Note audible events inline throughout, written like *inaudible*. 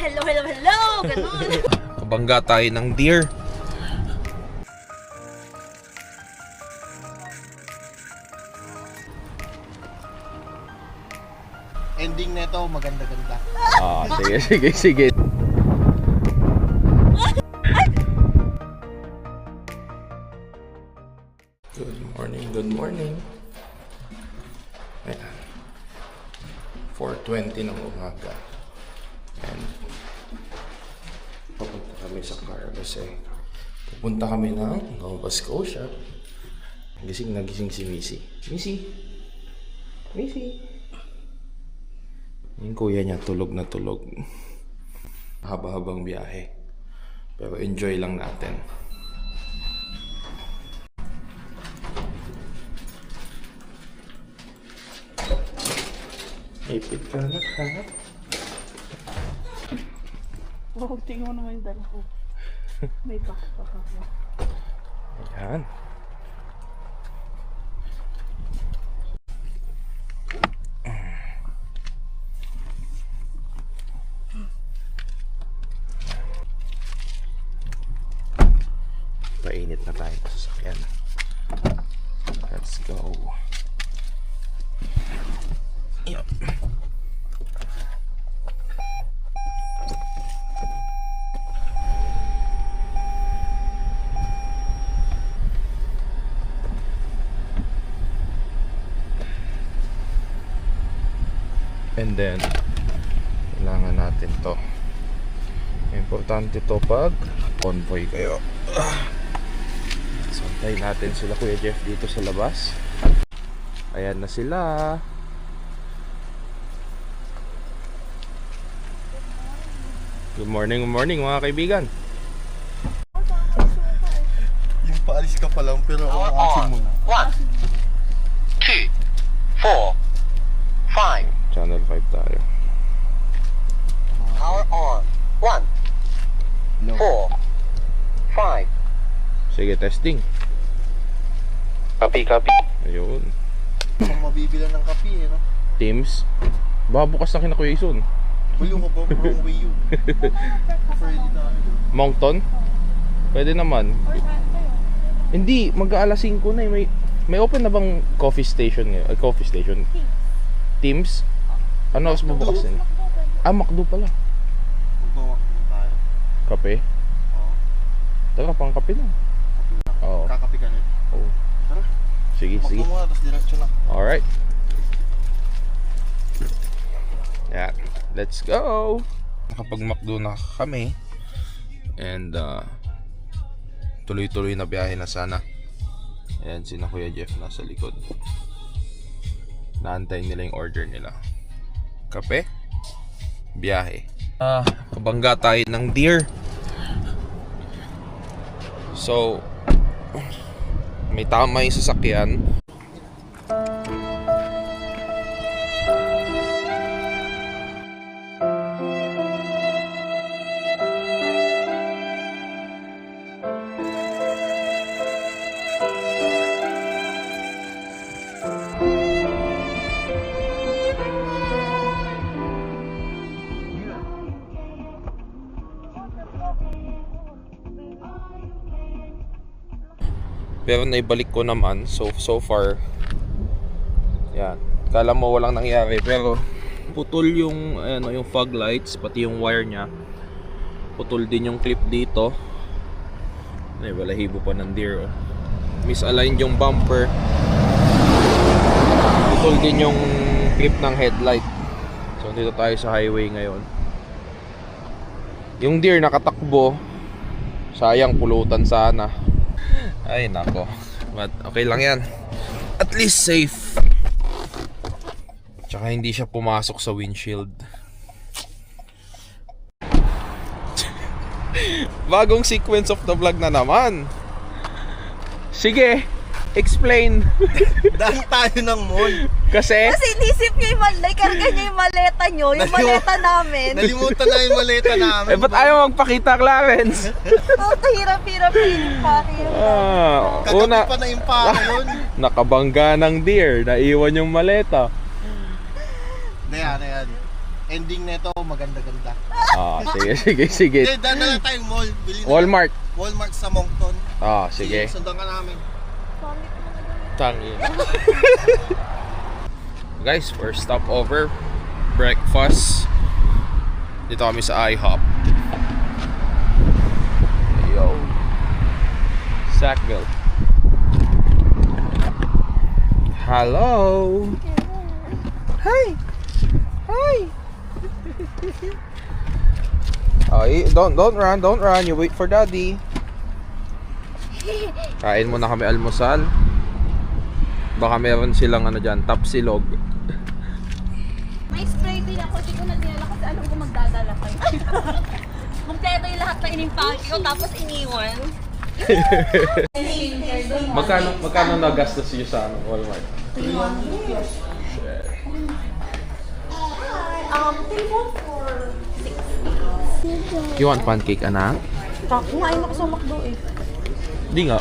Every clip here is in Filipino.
Hello, hello, hello! Ganun. *laughs* Kabangga tayo ng deer. Ending nito maganda-ganda. Ah, sige, *laughs* sige, sige. Good morning, good morning. Ayan. 4.20 ng umaga. And papunta kami sa car kasi pupunta kami ng Nova Scotia. Gising na gising si Missy. Missy! Missy! Yung kuya niya tulog na tulog. Haba-habang biyahe. Pero enjoy lang natin. Ipit ka na ha? Wow, tingnan mo naman yung dala ko. *laughs* May backpack ako. Ayan. Painit na tayo sa sasakyan. Let's go. Yup. And then, kailangan natin to. Importante to pag convoy kayo. So, antayin natin sila Kuya Jeff dito sa labas. Ayan na sila. Good morning, good morning mga kaibigan. Yung paalis ka pa lang pero ang asin mo na. One, two, four, five. Channel 5 tayo. Power on. One, No. four, five. Sige, testing. Copy, copy. Ayun. Kung mabibila ng kape eh, no? Teams. Baka bukas na kina Kuya Ison. Buyo ka ba? Wrong way you. Moncton? Pwede naman. Hindi, mag-aalas 5 na eh. May, may open na bang coffee station ngayon? Uh, coffee station? Teams? Ano mas bubukas nila? Ah, McDo pala. Magbawa na tayo. Kape? Oo. Tara, pang kape na. Oo. Kakape ka rin. Oo. Tara. Sige, sige. Magbawa tapos diretso na. Alright. Yan. Let's go! Nakapag-McDo na kami. And, uh, tuloy-tuloy na biyahe na sana. Ayan, sina Kuya Jeff nasa likod. Naantay nila yung order nila. Kape? Biyahe. Ah, kabangga tayo ng deer. So, may tama yung sasakyan. Pero naibalik ko naman so so far. Yan. Kala mo walang nangyari pero putol yung ano yung fog lights pati yung wire niya. Putol din yung clip dito. Ay, balahibo pa ng deer. Oh. Misaligned yung bumper. Putol din yung clip ng headlight. So dito tayo sa highway ngayon. Yung deer nakatakbo. Sayang pulutan sana. Ay, nako. But okay lang yan. At least safe. Tsaka hindi siya pumasok sa windshield. *laughs* Bagong sequence of the vlog na naman. Sige, explain. *laughs* Dahil tayo ng mall. Kasi, Kasi inisip niyo yung malay, karga niyo yung maleta niyo, yung Nalimu- maleta namin. Nalimutan na yung maleta namin. eh ba't ayaw magpakita, Clarence? Oh, kahirap-hirap yung packing. Ah, Kagabi una, pa na yung pake *laughs* yun. nakabangga ng deer, naiwan yung maleta. Na yan, na yan. ending nito maganda-ganda. Ah, sige, sige, sige. Hindi, daan na lang tayong mall. Bili na Walmart. Walmart sa Moncton. Ah, sige. Sundan ka namin. Tangi. *laughs* Guys, first stop over. Breakfast. Dito kami sa IHOP. Yo. Sackville. Hello. Hi. Hi. Oh, don't don't run, don't run. You wait for daddy. *laughs* Kain muna kami almusal. Baka meron silang ano dyan, tapsilog. May spray din ako. Hindi ko na dinala kasi alam ko magdadala kayo. *laughs* Kompleto yung lahat na inimpake ko tapos iniwan. *laughs* Magkano magkano nagastos niyo sa ano, Walmart? Um, table for You want pancake, anak? Kumain ako sa McDo eh. Di nga.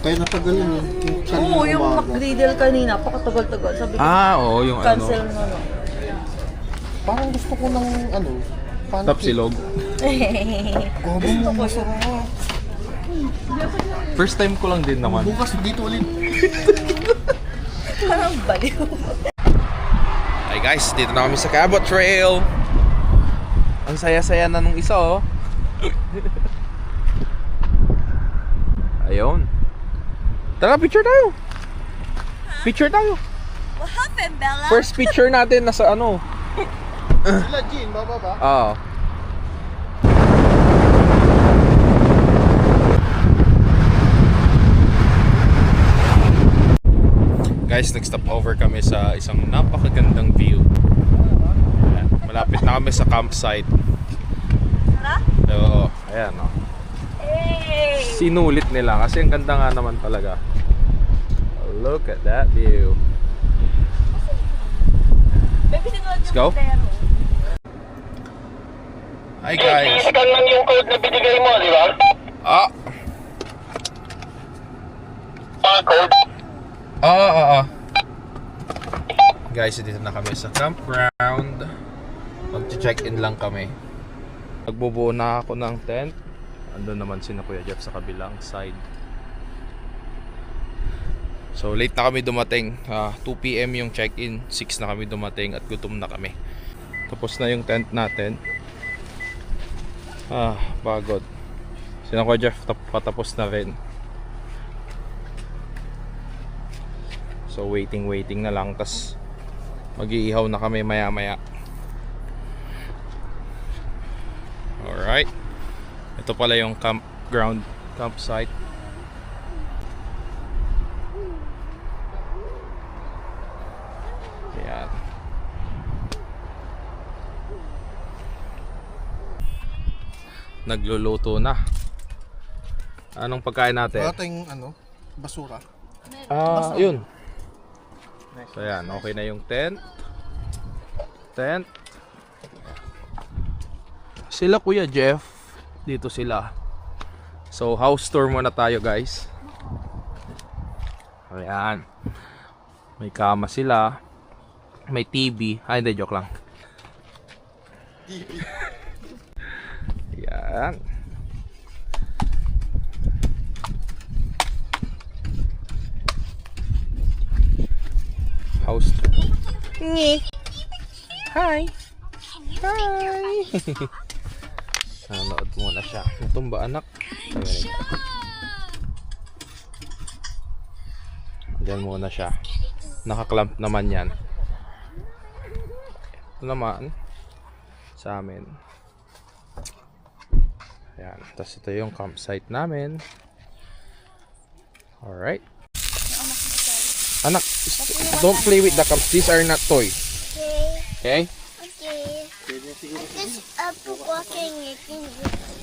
Kaya natagal yun Oo, yung. McGriddle kanina, pakatagal-tagal. Sabi ko, Ah, oo, yung cancel ano, na no. Parang gusto ko ng ano, pancake. tapsilog. Gobo mo, masarap. First time ko lang din naman. Bukas dito ulit. Parang baliw. Hi guys, dito na kami sa Cabot Trail. Ang saya-saya na nung isa oh. *laughs* Ayun. Tara, picture tayo. Picture tayo. What happened, Bella? First picture natin nasa ano. Sila Jean, baba ba? Ah. Guys, nag-stop over kami sa isang napakagandang view. Ayan, Malapit na kami sa campsite. So, ayan oh. Hey! Sinulit nila kasi ang ganda nga naman talaga. Look at that view. Let's go. Hi guys. Scan lang yung code na binigay mo, di ba? Ah, Ah, code. Oo, oo, oo. Guys, dito na kami sa campground. Mag-check-in lang kami. Nagbubuo na ako ng tent. Andun naman si na Kuya Jeff sa kabilang side. So, late na kami dumating. Ah, 2pm yung check-in. 6 na kami dumating at gutom na kami. Tapos na yung tent natin. Ah, pagod. Si na Kuya Jeff tap- patapos na rin. So waiting waiting na lang tas mag-iihaw na kami maya maya. Alright. Ito pala yung campground campsite. Ayan. Nagluluto na. Anong pagkain natin? Wala tayong ano, basura. Ah, yun. So yan, okay na yung tent. Tent. Sila Kuya Jeff, dito sila. So house tour muna tayo guys. Ayan. May kama sila. May TV. Ay, hindi, joke lang. Yan. House tour. Hi! Hi! *laughs* Nanood muna siya. Natumba anak. Diyan muna siya. Nakaklamp naman yan. Ito naman. Sa amin. Ayan. Tapos ito yung campsite namin. Alright. Anak, don't play with the cups. These are not toys. Okay. Okay? This up walking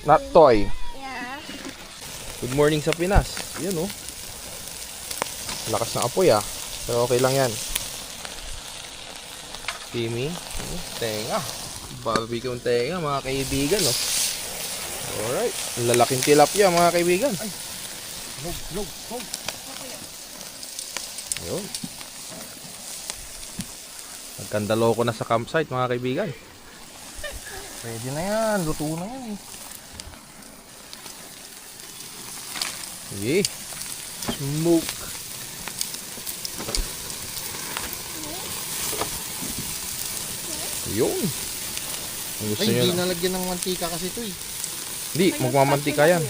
Not toy. yeah. Good morning sa Pinas. Yun oh. Lakas ng apoy ah. Pero okay lang yan. Timmy. Tenga. Barbecue tenga mga kaibigan oh. Alright. Ang Lalaking tilapia mga kaibigan. No, no, no. Ayun. Nagkandalo ko na sa campsite mga kaibigan. Pwede na yan. Luto na yan eh. Sige. Smoke. Yun. Gusto Ay, hindi na. nalagyan ng mantika kasi ito eh. Hindi, magmamantika yan.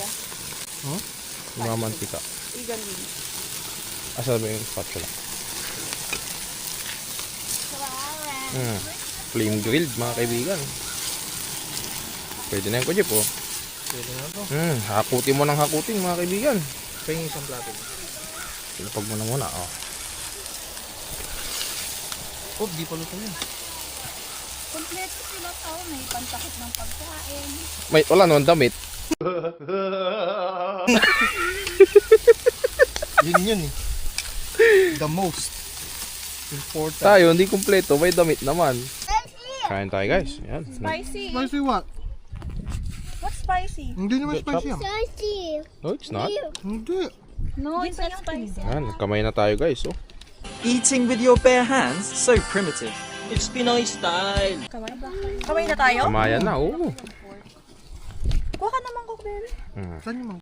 Huh? Magmamantika. Igan din. Asa ba yung spatula? Hmm. Flame grilled mga kaibigan. Pwede na yung kujip oh. Pwede na to. Hmm, hakutin mo ng hakutin mga kaibigan. Kaya yung isang plato. Ilapag mo na muna oh. Oh, di pa luto yan. Kompleto sila tao. May pantakot ng pagkain. May, wala naman damit. *laughs* Yun yun eh. The most important. Tayo, hindi kumpleto. May damit naman. Kain tayo guys. Yan. Spicy. Spicy what? What's spicy? Hindi naman spicy yan. Thirsty. No, it's not. Hindi. No, it's not spicy. Yan, kamay na tayo guys. Oh. Eating with your bare hands? So primitive. It's Pinoy style. Kamay na tayo? Kamayan na, oo. Kuha ka naman, Kokbel. Saan yung mga?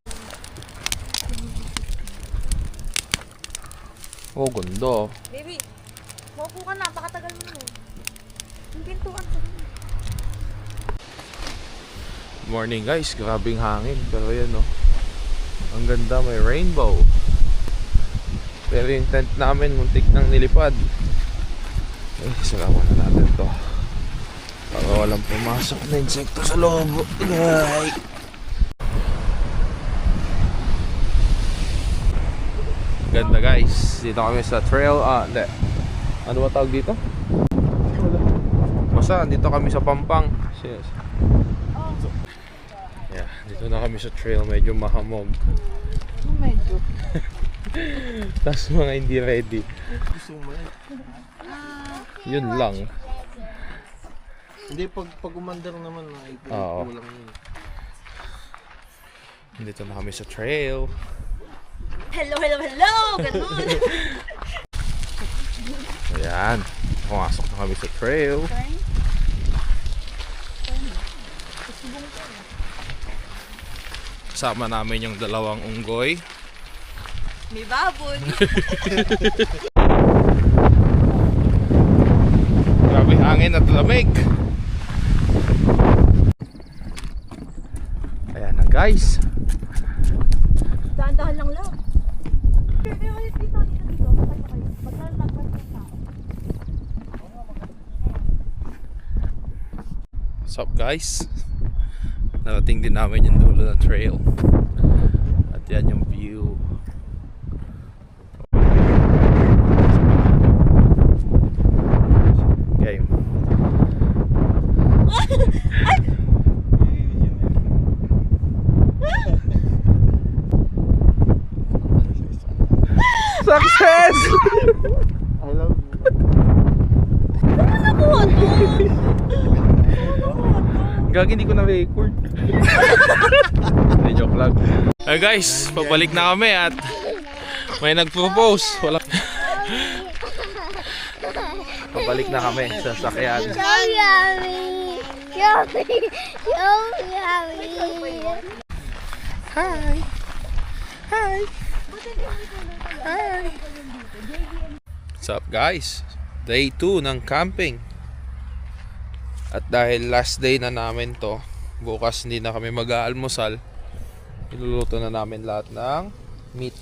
Oh, gundo. Baby, maupo ka na. Pakatagal mo na. Yung pintuan ko. Morning guys, grabing hangin. Pero yan oh. Ang ganda, may rainbow. Pero yung tent namin, muntik nang nilipad. Eh, salaman na natin to. Para walang pumasok na insekto sa loob. Ay. Ganda guys. Dito kami sa trail. Ah, hindi. Ano ba tawag dito? Basta, dito kami sa Pampang. Yes. Yeah, dito na kami sa trail. Medyo mahamog. Medyo. *laughs* Tapos mga hindi ready. Gusto mo yan? Yun lang. Hindi, pag, pag umandar naman na ito, Oo. kulang yun. Dito na kami sa trail. Hello, hello, hello! Ganun! *laughs* Ayan. Pumasok na kami sa trail. Kasama namin yung dalawang unggoy. May baboy. *laughs* hangin at lamig. Ayan na guys. Dahan-dahan lang lang. What's up guys? Narating din namin yung dulo ng trail. At yan yung view. Success! *laughs* I love you. Gagi, hindi ko na-record. *laughs* Hindi, joke lang. Hey guys, pabalik na kami at may nag-propose. Wala. *laughs* pabalik na kami sa sakyan. So yummy. Yummy. So yummy. Hi! Hi! Hi! What's up guys? Day 2 ng camping. At dahil last day na namin to, bukas hindi na kami mag-aalmusal, iluluto na namin lahat ng meat.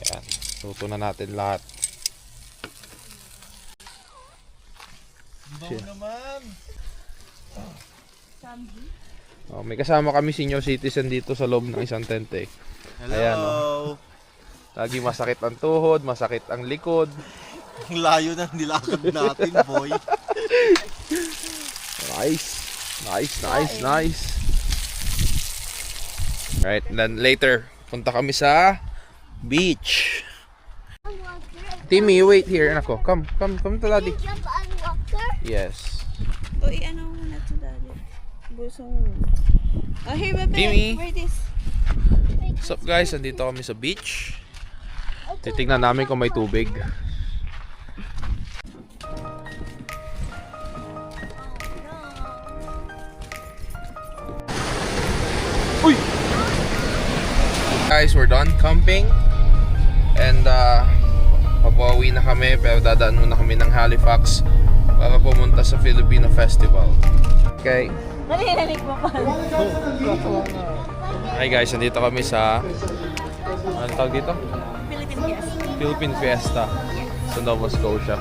Ayan, luto na natin lahat. Shit. naman. Oh, may kasama kami senior citizen dito sa loob ng isang tent eh. Hello. Ayan, oh. Lagi masakit ang tuhod, masakit ang likod. Ang layo ng nilakad natin, boy. Nice. Nice, nice, nice. Right, and then later, punta kami sa beach. Timmy, wait here, anak ko. Come, come, come to daddy. Jump on water. Yes. O, i-ano mo na to, daddy. Buso mo. Oh, here, bebe. Timmy. Where this? What's up guys? Andito kami sa beach. Titignan namin kung may tubig. Uy! Guys, we're done camping. And uh, mapauwi na kami pero dadaan muna kami ng Halifax para pumunta sa Filipino Festival. Okay. Naririnig mo pa. Hi guys, nandito kami sa... Ano tawag dito? Philippine Fiesta sa Nova Scotia.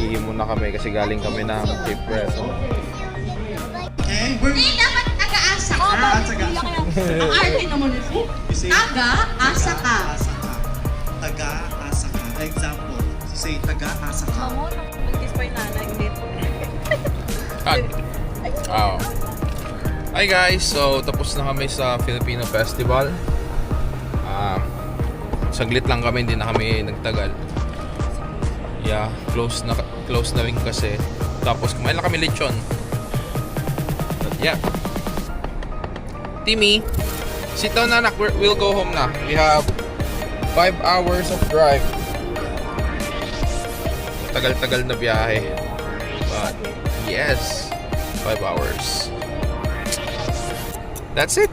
Ihi muna kami kasi galing kami ng Cape Breton. Okay, we're... dapat taga-asa ka. Ah. Ang arte *laughs* naman ito. Taga-asa ka. Taga-asa ka. Example, you say taga-asa ka. Mamo, nag-kiss pa yung nanay. Hindi. Hug. Oh. Hi guys, so tapos na kami sa Filipino Festival. Saglit lang kami, hindi na kami nagtagal. Yeah, close na close na rin kasi. Tapos kumain lang kami lechon. But yeah. Timmy, sit down anak, we'll go home na. We have 5 hours of drive. Tagal-tagal na biyahe. But yes, 5 hours. That's it.